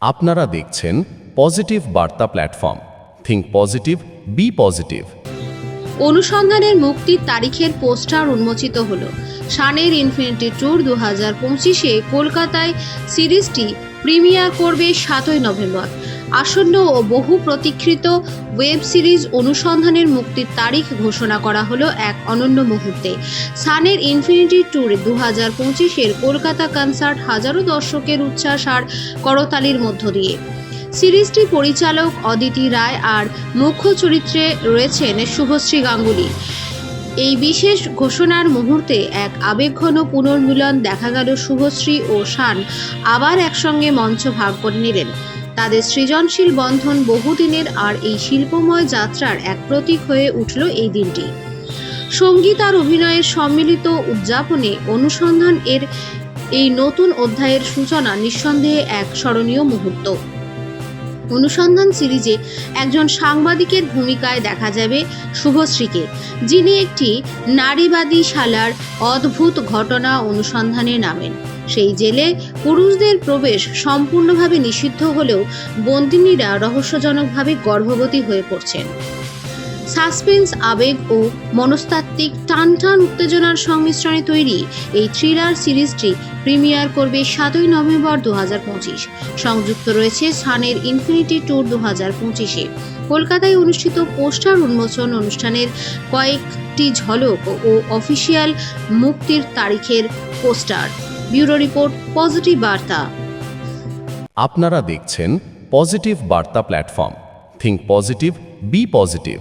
আপনারা দেখছেন পজিটিভ বার্তা platform. Think positive be positive অনুসন্ধানের মুক্তির তারিখের পোস্টার উন্মোচিত হল। সানের ইনফিনিটি ট্যুর দু হাজার পঁচিশে কলকাতায় সিরিজটি প্রিমিয়ার করবে সাতই নভেম্বর। আসন্ন ও বহু প্রতীক্ষিত ওয়েব সিরিজ অনুসন্ধানের মুক্তির তারিখ ঘোষণা করা হলো এক অনন্য মুহূর্তে। সানের ইনফিনিটি ট্যুর দু হাজার পঁচিশের কলকাতা কনসার্ট হাজারো দর্শকের উচ্ছ্বাস আর করতালির মধ্য দিয়ে। সিরিজটি পরিচালক অদিতি রায় আর মুখ্য চরিত্রে রয়েছেন শুভশ্রী গাঙ্গুলি। এই বিশেষ ঘোষণার মুহূর্তে এক আবেগঘন পুনর্মিলন দেখা গেল শুভশ্রী ও শান আবার একসঙ্গে মঞ্চ ভাগ করে নিলেন। তাদের সৃজনশীল বন্ধন বহুদিনের আর এই শিল্পময় যাত্রার এক প্রতীক হয়ে উঠল এই দিনটি। সংগীত আর অভিনয়ের সম্মিলিত উদযাপনে অনুসন্ধান এর এই নতুন অধ্যায়ের সূচনা নিঃসন্দেহে এক স্মরণীয় মুহূর্ত। অনুসন্ধান সিরিজে একজন সাংবাদিকের ভূমিকায় দেখা যাবে শুভশ্রীকে, যিনি একটি নারীবাদী শালার অদ্ভুত ঘটনা অনুসন্ধানে নামেন। সেই জেলে পুরুষদের প্রবেশ সম্পূর্ণভাবে নিষিদ্ধ হলেও বন্দিনীরা রহস্যজনকভাবে গর্ভবতী হয়ে পড়ছেন। সাসপেন্স, আবেগ ও মনস্তাত্ত্বিক টান টান উত্তেজনার সংমিশ্রণে তৈরি এই থ্রিলার সিরিজটি প্রিমিয়ার করবে সাতই নভেম্বর দু হাজার পঁচিশ। সংযুক্ত রয়েছে সানের ইনফিনিটি ট্যুর দু হাজার পঁচিশে। কলকাতায় অনুষ্ঠিত পোস্টার উন্মোচন অনুষ্ঠানের কয়েকটি ঝলক ও অফিসিয়াল মুক্তির তারিখের পোস্টার। ব্যুরো রিপোর্ট, পজিটিভ বার্তা। আপনারা দেখছেন পজিটিভ বার্তা platform. Think positive be positive